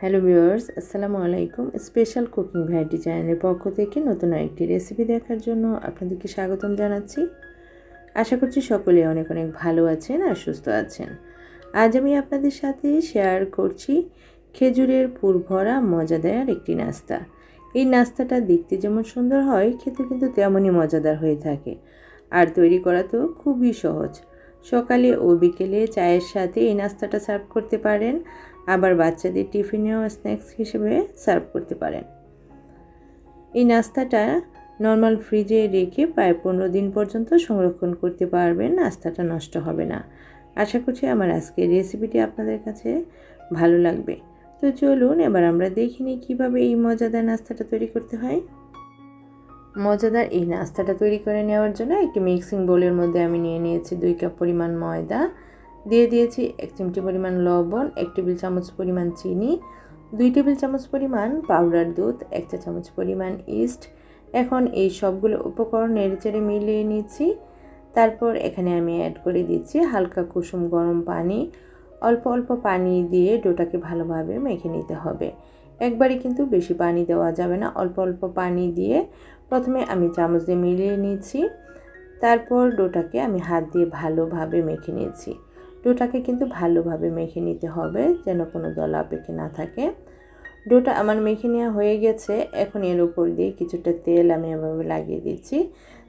Hello viewers, আসসালামু আলাইকুম। Special cooking variety চ্যানেলের পক্ষ থেকে নতুন আরেকটি রেসিপি দেখার জন্য আপনাদেরকে স্বাগতম জানাচ্ছি। আশা করছি সকলে অনেক অনেক ভালো আছেন আর সুস্থ আছেন। আজ আমি আপনাদের সাথে শেয়ার করছি খেজুরের পুর ভরা মজাদার একটি নাস্তা। এই নাস্তাটা দেখতে যেমন সুন্দর হয়, খেতে কিন্তু তেমনই মজাদার হয়ে থাকে। আর তৈরি করা তো খুবই সহজ। সকালে ও বিকেলে চায়ের সাথে এই নাস্তাটা সার্ভ করতে পারেন। আবার বাচ্চাদের টিফিনেও স্ন্যাক্স হিসেবে সার্ভ করতে পারেন। এই নাস্তাটা নর্মাল ফ্রিজে রেখে প্রায় পনেরো দিন পর্যন্ত সংরক্ষণ করতে পারবেন, নাস্তাটা নষ্ট হবে না। আশা করছি আমার আজকের রেসিপিটি আপনাদের কাছে ভালো লাগবে। তো চলুন এবার আমরা দেখে নিই কীভাবে এই মজাদার নাস্তাটা তৈরি করতে হয়। মজাদার এই নাস্তাটা তৈরি করে নেওয়ার জন্য একটি মিক্সিং বোলের মধ্যে আমি নিয়ে নিয়েছি দুই কাপ পরিমাণ ময়দা দিয়ে দিয়েছি এক চিমটি পরিমাণ লবণ, এক টেবিল চামচ পরিমাণ চিনি, দুই টেবিল চামচ পরিমাণ পাউডার দুধ, এক চা চামচ পরিমাণ ইস্ট এখন এই সবগুলো উপকরণ নেড়েচেড়ে মিলিয়ে নিচ্ছি। তারপর এখানে আমি অ্যাড করে দিচ্ছি হালকা কুসুম গরম পানি। অল্প অল্প পানি দিয়ে ডোটাকে ভালোভাবে মেখে নিতে হবে। একবারে কিন্তু বেশি পানি দেওয়া যাবে না, অল্প অল্প পানি দিয়ে প্রথমে আমি চামচ দিয়ে মিলিয়ে নিচ্ছি। তারপর ডোটাকে আমি হাত দিয়ে ভালোভাবে মেখে নিয়েছি ডোটাকে কিন্তু ভালোভাবে মেখে নিতে হবে যেন কোনো দলা পেকে না থাকে। ডোটা আমার মেখে নেওয়া হয়ে গেছে। এখন এর উপর দিয়ে কিছুটা তেল আমি এভাবে লাগিয়ে দিচ্ছি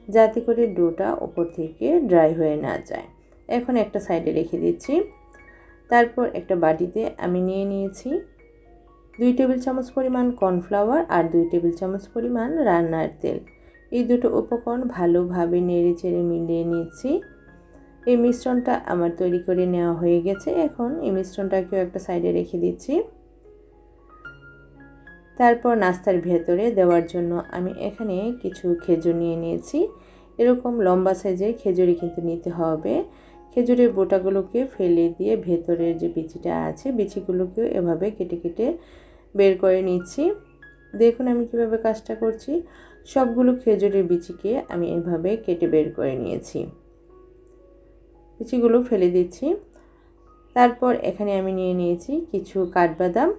যাতে করে ডোটা ওপর থেকে ড্রাই হয়ে না যায়। এখন একটা সাইডে রেখে দিচ্ছি। তারপর একটা বাটিতে আমি নিয়ে নিয়েছি দুই টেবিল চামচ পরিমাণ কর্নফ্লাওয়ার আর দুই টেবিল চামচ পরিমাণ রান্নার তেল। এই দুটো উপকরণ ভালোভাবে নেড়ে চেড়ে মিলিয়ে নিচ্ছি। এই মিশ্রণটা আমার তৈরি করে নেওয়া হয়ে গেছে। এখন এই মিশ্রণটাকেও একটা সাইডে রেখে দিচ্ছি। তারপর নাস্তার ভেতরে দেওয়ার জন্য আমি এখানে কিছু খেজুর নিয়ে নিয়েছি। এরকম লম্বা সাইজের খেজুরি কিন্তু নিতে হবে। খেজুরের বোটাগুলোকে ফেলে দিয়ে ভেতরের যে বিচিটা আছে, বিচিগুলোকেও এভাবে কেটে কেটে বের করে নিচ্ছি। দেখুন আমি কীভাবে কাজটা করছি। সবগুলো খেজুরের বিচিকে আমি এভাবে কেটে বের করে নিয়েছি। বিচিগুলো ফেলে দিচ্ছি। তারপর এখানে আমি নিয়ে নিয়েছি কিছু কাঠবাদাম।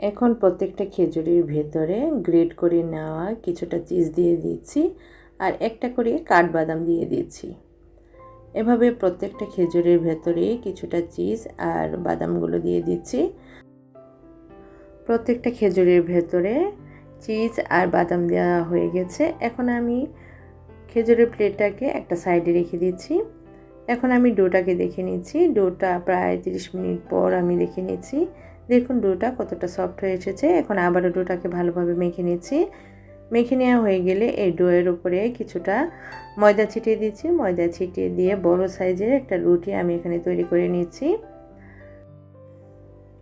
এখন প্রত্যেকটা খেজুরির ভেতরে গ্রেড করে নেওয়া কিছুটা চিজ দিয়ে দিচ্ছি আর একটা করে কাঠবাদাম দিয়ে দিচ্ছি। এভাবে প্রত্যেকটা খেজুরের ভেতরে কিছুটা চিজ আর বাদামগুলো দিয়ে দিচ্ছি। প্রত্যেকটা খেজুরের ভেতরে চিজ আর বাদাম দেওয়া হয়ে গেছে। এখন আমি খেজুরের প্লেটটাকে একটা সাইডে রেখে দিচ্ছি। এখন আমি ডোটাকে দেখে নিচ্ছি। ডোটা প্রায় তিরিশ মিনিট পর আমি দেখে নিচ্ছি। দেখুন ডোটা কতটা সফট হয়ে এসেছে। এখন আবারও ডোটাকে ভালোভাবে মেখে নিচ্ছি। মেখে নেওয়া হয়ে গেলে এই ডোয়ের উপরে কিছুটা ময়দা ছিটিয়ে দিচ্ছি। ময়দা ছিটিয়ে দিয়ে বড় সাইজের একটা রুটি আমি এখানে তৈরি করে নিচ্ছি।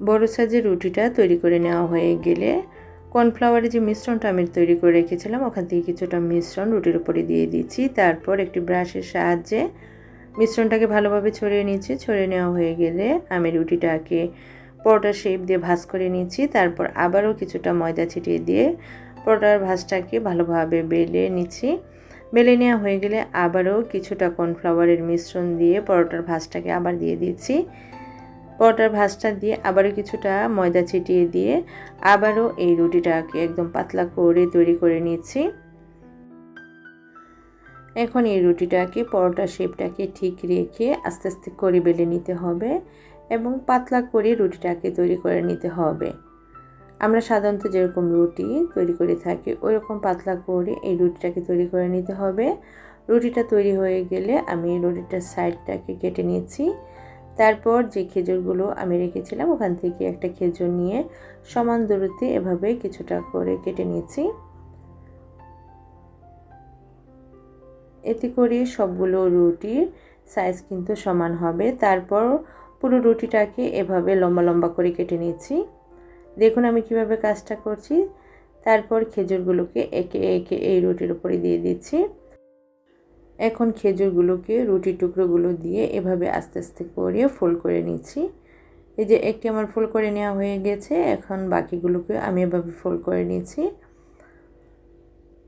বড় সাইজের রুটিটা তৈরি করে নেওয়া হয়ে গেলে কর্নফ্লাওয়ারের যে মিশ্রণটা আমি তৈরি করে রেখেছিলাম, ওখান থেকে কিছুটা মিশ্রণ রুটির উপরে দিয়ে দিচ্ছি। তারপর একটি ব্রাশের সাহায্যে মিশ্রণটাকে ভালোভাবে ছড়িয়ে নিচ্ছি। ছড়িয়ে নেওয়া হয়ে গেলে আমি রুটিটাকে পরোটার শেপ দিয়ে ভাজ করে নিচ্ছি। তারপর আবারও কিছুটা ময়দা ছিটিয়ে দিয়ে পরোটার ভাজটাকে ভালোভাবে বেলে নিচ্ছি। বেলে নেওয়া হয়ে গেলে আবারও কিছুটা কর্নফ্লাওয়ারের মিশ্রণ দিয়ে পরোটার ভাজটাকে আবার দিয়ে দিচ্ছি। পরোটার ভাজটা দিয়ে আবারও কিছুটা ময়দা ছিটিয়ে দিয়ে আবারও এই রুটিটাকে একদম পাতলা করে তৈরি করে নিচ্ছি। এখন এই রুটিটাকে পরোটার শেপটাকে ঠিক রেখে আস্তে আস্তে করে বেলে নিতে হবে এবং পাতলা করে রুটিটাকে তৈরি করে নিতে হবে। আমরা সাধারণত যেরকম রুটি তৈরি করে থাকি ওই রকম পাতলা করে এই রুটিটাকে তৈরি করে নিতে হবে। রুটিটা তৈরি হয়ে গেলে আমি রুটিটার সাইডটাকে কেটে নিচ্ছি। তারপর যে খেজুরগুলো আমি রেখেছিলাম, ওখান থেকে একটা খেজুর নিয়ে সমান দূরত্বে এভাবে কিছুটা করে কেটে নিয়েছি। এতে করে সবগুলো রুটির সাইজ কিন্তু সমান হবে। তারপর পুরো রুটিটাকে এভাবে লম্বা লম্বা করে কেটে নিয়েছি। দেখুন আমি কীভাবে কাজটা করছি। তারপর খেজুরগুলোকে একে একে এই রুটির উপরে দিয়ে দিচ্ছি। এখন খেজুরগুলোকে রুটি টুকরোগুলো দিয়ে এভাবে আস্তে আস্তে করে ফোল্ড করে নিচ্ছি। এই যে একটি আমার ফোল্ড করে নেওয়া হয়ে গেছে, এখন বাকিগুলোকে আমি এভাবে ফোল্ড করে নিচ্ছি।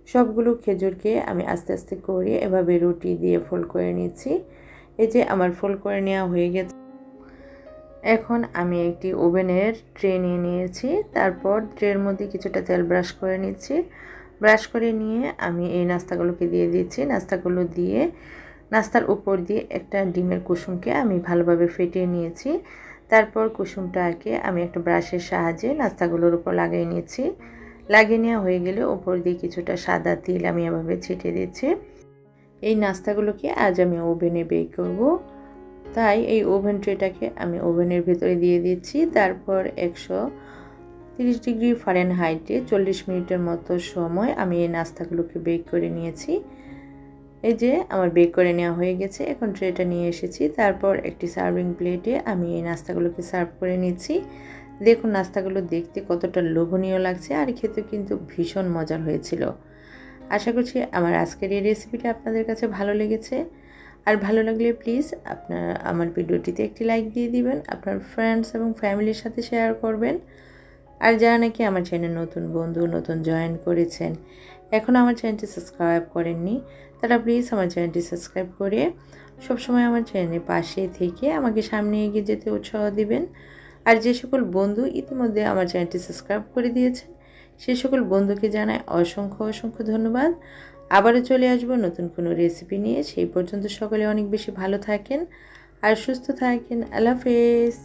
সবগুলো খেজুরকে আমি আস্তে আস্তে করে এভাবে রুটি দিয়ে ফোল্ড করে নিচ্ছি। এই যে আমার ফোল্ড করে নেওয়া হয়ে গেছে। এখন আমি একটি ওভেনের ট্রে নিয়ে নিয়েছি। তারপর ট্রের মধ্যে কিছুটা তেল ব্রাশ করে নিচ্ছি। ব্রাশ করে নিয়ে আমি এই নাস্তাগুলোকে দিয়ে দিচ্ছি নাস্তাগুলো দিয়ে, নাস্তার উপর দিয়ে একটা ডিমের কুসুমকে আমি ভালোভাবে ফেটিয়ে নিয়েছি। তারপর কুসুমটাকে আমি একটা ব্রাশের সাহায্যে নাস্তাগুলোর উপর লাগিয়ে নিয়েছি। লাগিয়ে নেওয়া হয়ে গেলে উপর দিয়ে কিছুটা সাদা তিল আমি এভাবে ছিটিয়ে দিচ্ছি এই নাস্তাগুলোকে আজ আমি ওভেনে বেক করব। তাই এই ওভেন ট্রেটাকে আমি ওভেনের ভেতরে দিয়ে দিচ্ছি তারপর একশো তিরিশ ডিগ্রি ফারেন হাইটে চল্লিশ মিনিটের মতো সময় আমি এই নাস্তাগুলোকে বেক করে নিয়েছি। এই যে আমার বেক করে নেওয়া হয়ে গেছে, এখন ট্রেটা নিয়ে এসেছি। তারপর একটি সার্ভিং প্লেটে আমি এই নাস্তাগুলোকে সার্ভ করে নিচ্ছি। দেখুন নাস্তাগুলো দেখতে কতটা লোভনীয় লাগছে আর খেতে কিন্তু ভীষণ মজার হয়েছিল। আশা করছি আমার আজকের এই রেসিপিটা আপনাদের কাছে ভালো লেগেছে। আর ভালো লাগলে প্লিজ আপনার আমার ভিডিওটিতে একটি লাইক দিয়ে দিবেন, আপনার ফ্রেন্ডস এবং ফ্যামিলির সাথে শেয়ার করবেন। আর যারা নাকি আমার চ্যানেল নতুন বন্ধু, নতুন জয়েন করেছেন, এখন আমার চ্যানেলটি সাবস্ক্রাইব করেননি, তারা প্লিজ আমার চ্যানেলটি সাবস্ক্রাইব করে সবসময় আমার চ্যানেলের পাশে থেকে আমাকে সামনে এগিয়ে যেতে উৎসাহ দিবেন। আর যে সকল বন্ধু ইতিমধ্যে আমার চ্যানেলটি সাবস্ক্রাইব করে দিয়েছেন, সে সকল বন্ধুকে জানায় অসংখ্য অসংখ্য ধন্যবাদ। আবারও চলে আসব নতুন কোনো রেসিপি নিয়ে। সেই পর্যন্ত সকলে অনেক বেশি ভালো থাকেন আর সুস্থ থাকেন। আল্লাহ হাফেজ।